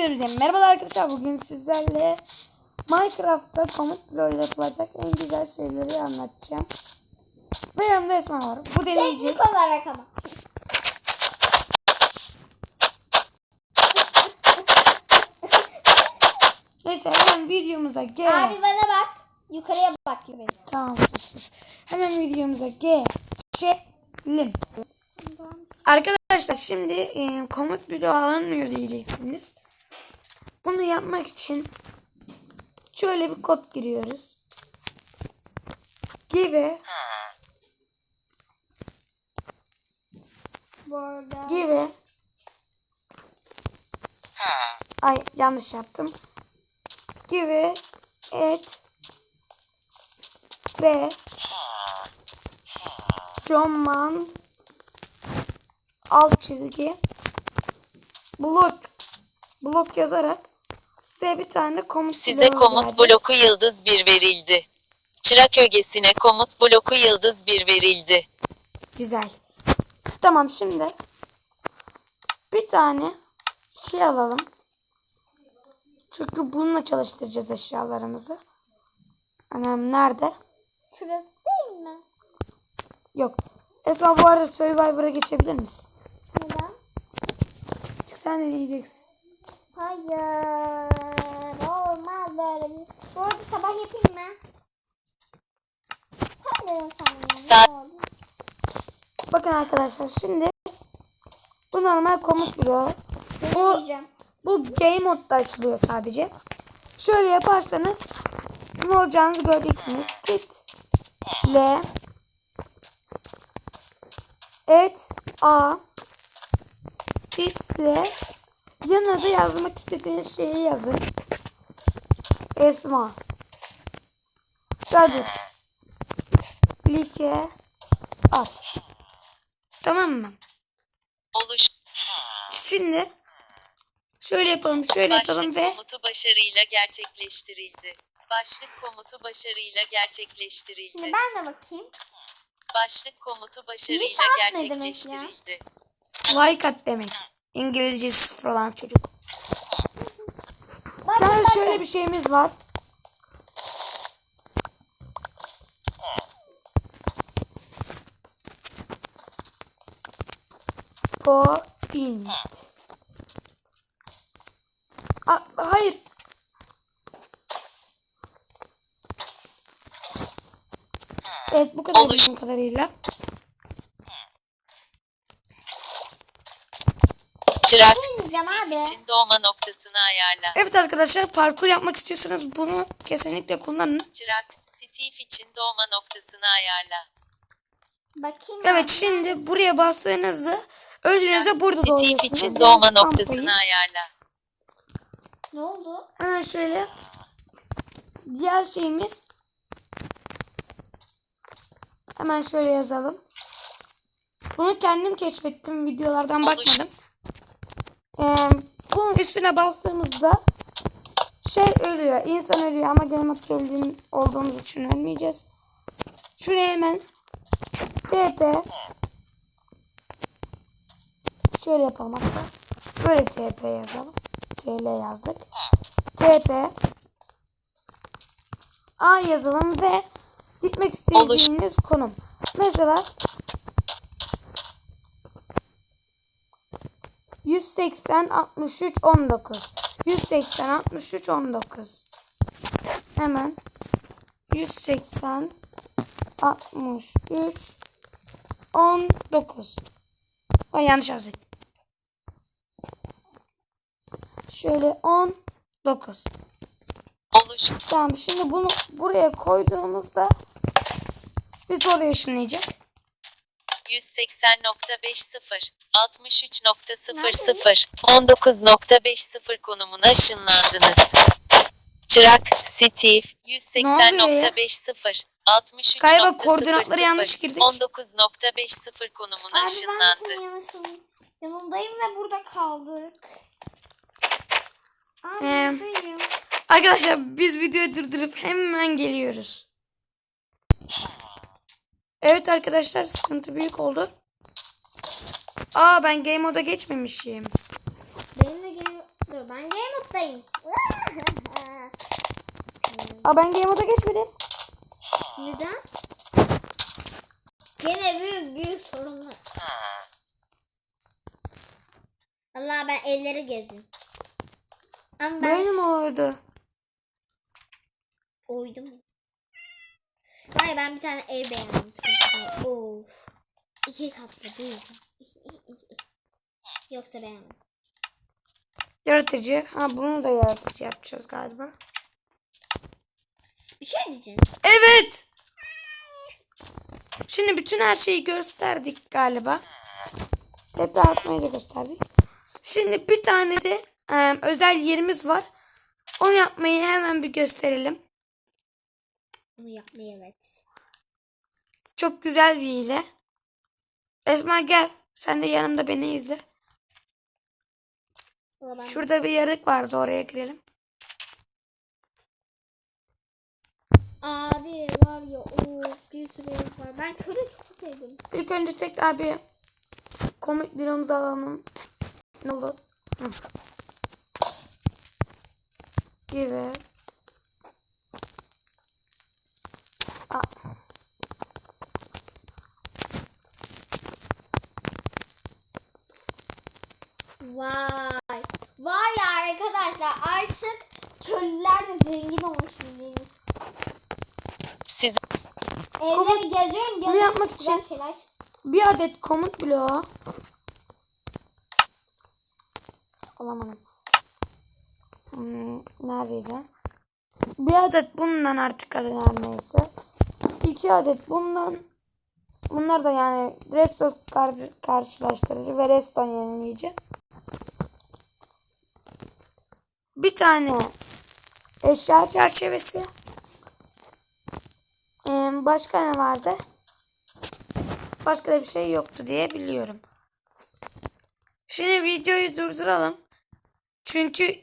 Videomuza merhaba arkadaşlar. Bugün sizlerle Minecraft'ta komut bloğu ile yapılacak en güzel şeyleri anlatacağım. Ve yanımda Esma var. Bu deneyecek. Teknik olarak ama. Neyse hemen videomuza gel. Abi bana bak. Yukarıya bak gibi. Tamam sus sus. Hemen videomuza geçelim. Arkadaşlar şimdi e, komut bloğu alınmıyor diyeceksiniz. Bunu yapmak için şöyle bir kod giriyoruz. Arada. gibi ay yanlış yaptım gibi et ve roman alt çizgi blok blok yazarak size bir tane komut Size bloğu komut verecek. bloku yıldız 1 verildi. Çırak ögesine komut bloku yıldız 1 verildi. Güzel. Tamam şimdi bir tane şey alalım. Çünkü bununla çalıştıracağız eşyalarımızı. Anam nerede? Şurası değil mi? Yok. Esma bu arada Survivor'a geçebilir misin? Neden? Çünkü sen de diyeceksin. Hayır. Olmaz böyle bir. Bu arada sabah yapayım mı? Sen de? Bakın arkadaşlar şimdi bu normal komut bloğu. Bu, bu game modda açılıyor sadece. Şöyle yaparsanız ne olacağını göreceksiniz. Tit L et a title yanına da yazmak istediğiniz şeyi yazın. Esma Kadir Like at. Tamam mı? Oluş. Şimdi şöyle yapalım, şöyle yapalım Başlık ve komutu başarıyla gerçekleştirildi. Başlık komutu başarıyla gerçekleştirildi. Şimdi ben de bakayım. Başlık komutu başarıyla gerçekleştirildi. like at demek. İngilizce sıfır olan çocuk. Bakın Yani bakın. şöyle bir şeyimiz var. Point. A hayır. Evet bu kadar Oluş. kadarıyla. Çırak Bilmeyeceğim Steve abi. için doğma noktasını ayarla. Evet arkadaşlar parkur yapmak istiyorsanız bunu kesinlikle kullanın. Çırak Steve için doğma noktasını ayarla. Bakayım. Evet abi. şimdi buraya bastığınızda öldüğünüzde burada Steve doğuyorsunuz. için Biraz doğma kampayı. noktasını ayarla. Ne oldu? Hemen şöyle. Diğer şeyimiz. Hemen şöyle yazalım. Bunu kendim keşfettim. Videolardan Oluş. bakmadım. Ee, bunun üstüne bastığımızda şey ölüyor. İnsan ölüyor ama Game öldüğüm olduğumuz için ölmeyeceğiz. Şuraya hemen TP şöyle yapalım hatta. Böyle TP yazalım. TL yazdık. TP A yazalım ve gitmek istediğiniz konum. Mesela 180 63 19 180 63 19 Hemen 180 63 19 Ay yanlış yazdık. Şöyle 19 Oluş. Tamam şimdi bunu buraya koyduğumuzda biz oraya ışınlayacak. 180.50 63.00 19.50 konumuna ışınlandınız. Çırak Steve 180.50 63. Galiba koordinatları yanlış girdik. 19.50 konumuna Abi ben ışınlandı. Yanındayım ve burada kaldık. Ee. Arkadaşlar biz videoyu durdurup hemen geliyoruz. Evet arkadaşlar sıkıntı büyük oldu. Aa ben game moda geçmemişim. Benim de game... Dur ben game moddayım. Aa ben game moda geçmedim. Neden? Gene büyük büyük sorunlar. Allah ben elleri gezdim. Ama ben Böyle mi oldu? koydum. Hayır ben bir tane ev beğendim. Oo. İki katlı değil. Yoksa beğenmedim. Yaratıcı. Ha bunu da yaratıcı yapacağız galiba. Bir şey diyeceğim. Evet. Şimdi bütün her şeyi gösterdik galiba. Hep dağıtmayı da gösterdik. Şimdi bir tane de e, özel yerimiz var. Onu yapmayı hemen bir gösterelim. Bunu yapmayı evet. Çok güzel bir hile. Esma gel. Sen de yanımda beni izle. Şurada bir yarık vardı oraya girelim. Abi var ya o bir sürü herif var. Ben körü çok sevdim. İlk önce tekrar bir komik videomuzu alalım. Ne olur? Hı. Gibi. Aa, Vay. Var ya arkadaşlar artık köylüler de zengin olmuş bildiğiniz. Siz Evleri geziyorum. bunu yapmak için- Şeyler. bir adet komut bloğu. Alamadım. Hmm, neredeydi? Bir adet bundan artık adı her neyse. İki adet bundan. Bunlar da yani resto kar karşılaştırıcı ve reston yenileyici. Bir tane eşya çerçevesi. Ee, başka ne vardı? Başka da bir şey yoktu diye biliyorum. Şimdi videoyu durduralım. Çünkü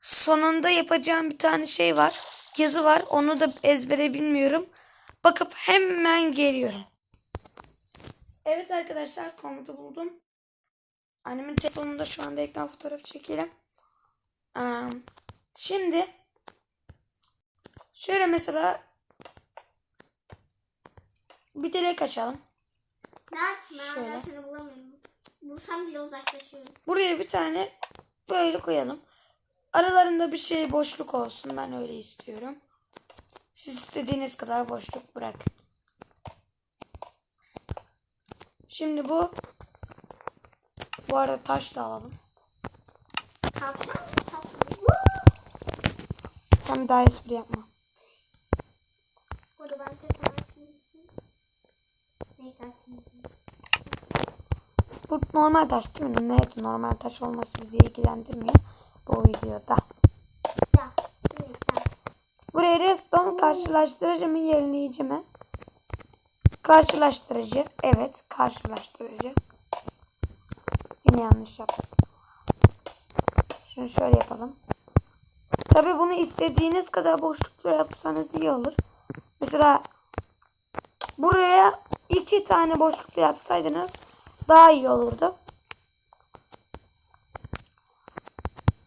sonunda yapacağım bir tane şey var. Yazı var. Onu da ezbere bilmiyorum. Bakıp hemen geliyorum. Evet arkadaşlar komutu buldum. Annemin telefonunda şu anda ekran fotoğrafı çekelim. Şimdi şöyle mesela bir dilek açalım. Ben? Şöyle. Ben seni bulamıyorum. Bulsam bile uzaklaşıyorum. Buraya bir tane böyle koyalım. Aralarında bir şey boşluk olsun. Ben öyle istiyorum. Siz istediğiniz kadar boşluk bırakın. Şimdi bu bu arada taş da alalım. Kalkacak. Sen bir daha espri yapma. Burada ben tekrar. Neyse. Bu normal taş değil mi? Evet normal taş olması bizi ilgilendirmiyor. Bu videoda. Ya. Neyse. Buraya redstone karşılaştırıcı mı yenileyici mi? Karşılaştırıcı. Evet karşılaştırıcı. Yine yanlış yaptım. Şunu şöyle yapalım. Tabi bunu istediğiniz kadar boşlukla yapsanız iyi olur. Mesela buraya iki tane boşlukla yapsaydınız daha iyi olurdu.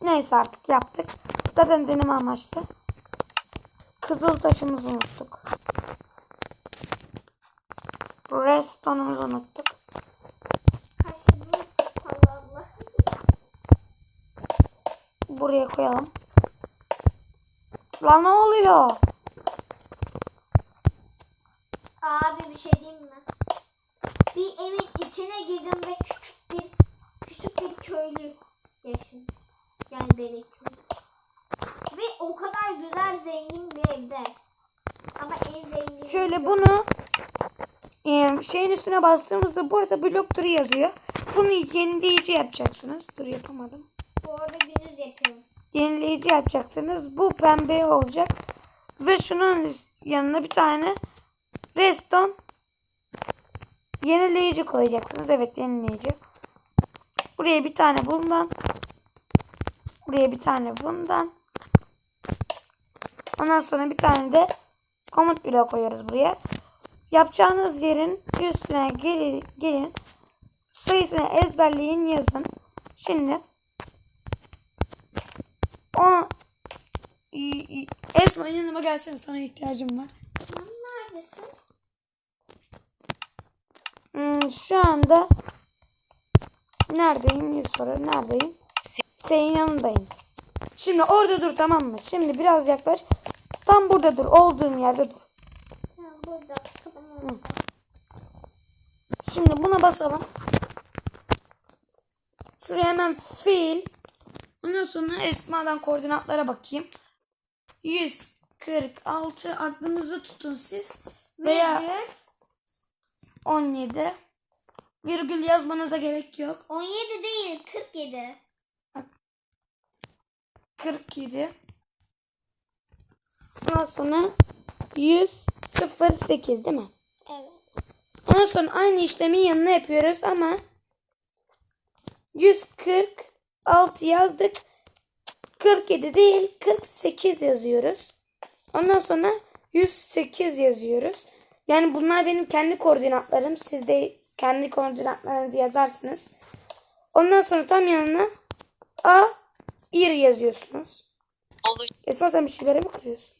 Neyse artık yaptık. Zaten deneme amaçlı. Kızıl taşımızı unuttuk. Restonumuzu unuttuk. Buraya koyalım. Lan ne oluyor? Abi bir şey diyeyim mi? Bir evin içine girdim ve küçük bir küçük bir köylü yaşıyor. Yani köylü. Ve o kadar güzel zengin bir evde. Ama en zengin. Şöyle bunu e, şeyin üstüne bastığımızda burada blok turu yazıyor. Bunu yenileyici yapacaksınız. Dur yapamadım. Bu arada gündüz yapıyorum. Yenileyici yapacaksınız. Bu pembe olacak. Ve şunun yanına bir tane reston yenileyici koyacaksınız. Evet yenileyici. Buraya bir tane bundan. Buraya bir tane bundan. Ondan sonra bir tane de komut bloğu koyuyoruz buraya. Yapacağınız yerin üstüne gelin, gelin. Sayısını ezberleyin yazın. Şimdi İ- Esma yanıma gelsene sana ihtiyacım var. Sen neredesin? Hmm, şu anda neredeyim diye sorar. Neredeyim? Senin yanındayım. Şimdi orada dur tamam mı? Şimdi biraz yaklaş. Tam burada dur. Olduğum yerde dur. Ha, burada. Şimdi buna basalım. Şuraya hemen fiil. Ondan sonra Esma'dan koordinatlara bakayım. 146 aklınızda tutun siz. Veya Virgül 17. Virgül yazmanıza gerek yok. 17 değil 47. 47. Ondan sonra 108 değil mi? Evet. Ondan sonra aynı işlemin yanına yapıyoruz ama 146 yazdık. 47 değil 48 yazıyoruz. Ondan sonra 108 yazıyoruz. Yani bunlar benim kendi koordinatlarım. Siz de kendi koordinatlarınızı yazarsınız. Ondan sonra tam yanına A ir yazıyorsunuz. Oluş. Esma sen bir şeylere mi kırıyorsun?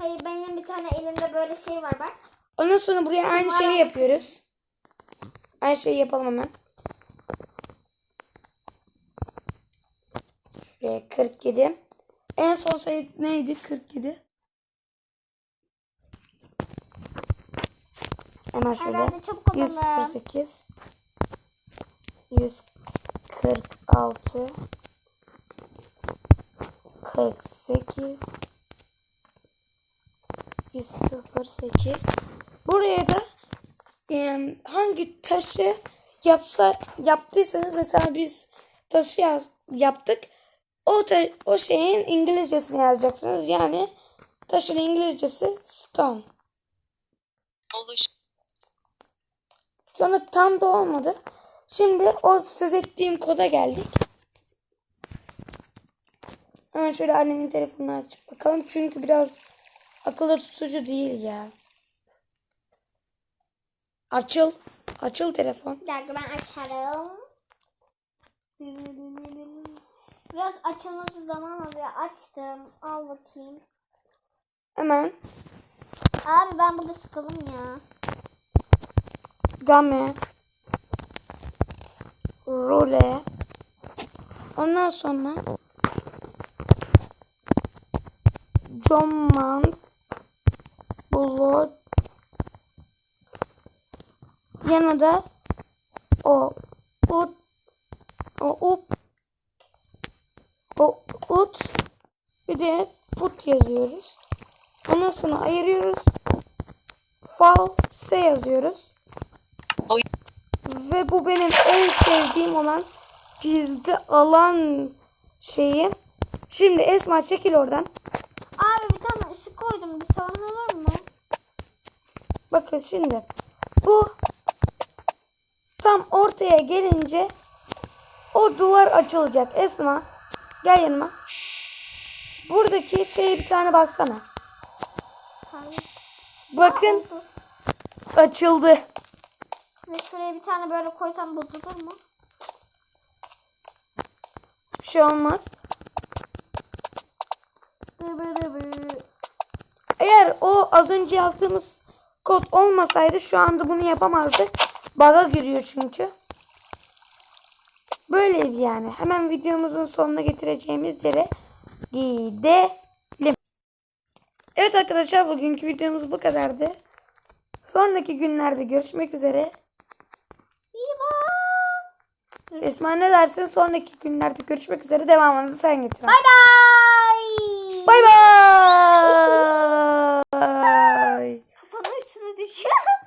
Hayır benim bir tane elimde böyle şey var bak. Ondan sonra buraya aynı şeyi yapıyoruz. Aynı şeyi yapalım hemen. Şuraya 47. En son sayı neydi? 47. Hemen şöyle. Herhalde çabuk olalım. 108 146 48 108 Buraya da hangi taşı yapsa yaptıysanız mesela biz taşı yaptık. O ta, o şeyin İngilizcesini yazacaksınız. Yani taşın İngilizcesi stone. Oluş. Sonra tam da olmadı. Şimdi o söz ettiğim koda geldik. Hemen şöyle annemin telefonunu açıp bakalım. Çünkü biraz akıllı tutucu değil ya. Açıl. Açıl telefon. Bir dakika ben açarım. Biraz açılması zaman alıyor. Açtım. Al bakayım. Hemen Abi ben burada sıkıldım ya. game role ondan sonra Command Blood yanında o ut o up o ut bir de put yazıyoruz. Ondan sonra ayırıyoruz. False yazıyoruz. Oy. Ve bu benim en sevdiğim olan gizli alan şeyi. Şimdi Esma çekil oradan. Abi bir tane ışık koydum. Bir sorun olur mu? Bakın şimdi. Bu tam ortaya gelince o duvar açılacak. Esma gel yanıma. Buradaki şeye bir tane bassana. Bakın açıldı. Ve şuraya bir tane böyle koysam bozulur mu? Bir şey olmaz. Eğer o az önce yazdığımız kod olmasaydı şu anda bunu yapamazdık. Bug'a giriyor çünkü. Böyleydi yani. Hemen videomuzun sonuna getireceğimiz yere gidelim. Evet arkadaşlar bugünkü videomuz bu kadardı. Sonraki günlerde görüşmek üzere. Esma ne dersin? Sonraki günlerde görüşmek üzere. Devamını sen getir. Bay bay. Bay bay. Kafanın üstüne düşüyor.